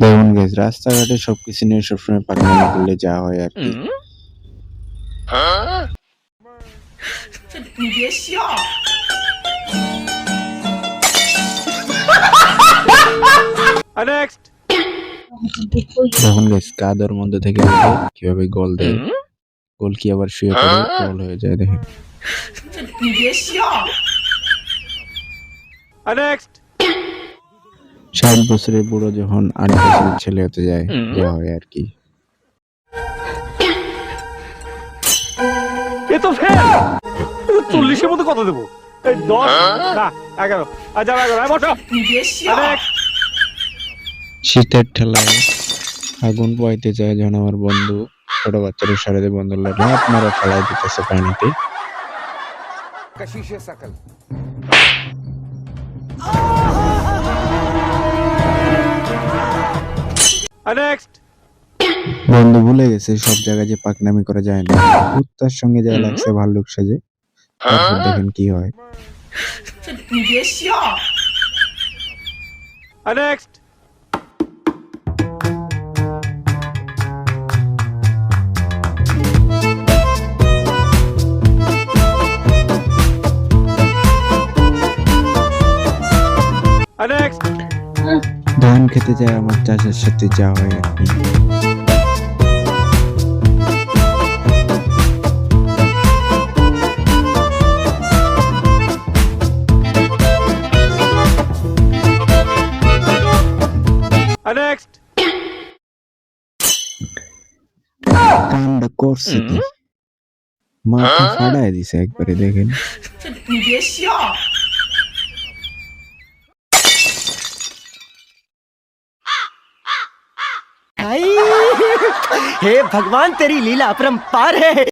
দেখুন গেছ রাস্তাঘাটে সবকিছু নিয়ে সবসময় পাকনামি করলে যা হয় আর কি। দেখুন গেছ কাদর মধ্যে থেকে কীভাবে গোল দেয়। গোল কি আবার শুয়ে পড়ে গোল হয়ে যায় দেখেন। ষাট বছরের বুড়ো যখন আট বছরের ছেলে হতে যায় যা হয় আর কি। এ তো ফেল! চল্লিশের মধ্যে কত দেবো? এই দশ না এগারো। আর এগারো হ্যাঁ, বসো। শীতের ঠেলায় আগুন পোয়াইতে যায় যখন আমার বন্ধু ছোট বাচ্চাদের সারাতে বন্ধু লাগে আপনারা ফেলাই দিতেছে পানিতে। বন্ধু ভুলে গেছে সব জায়গায় যে পাকনামি করা যায় না। কুত্তার সঙ্গে যা লাগছে ভাল্লুক সাজে। তারপর দেখেন কি হয়। আর next. ধান খেতে যায় আমার চাষের সাথে যা হয় আর কি। next. করছে কি মাথা ফাড়ায় দিছে একবারে দেখেন। हे भगवान तेरी लीला अपरंपार है।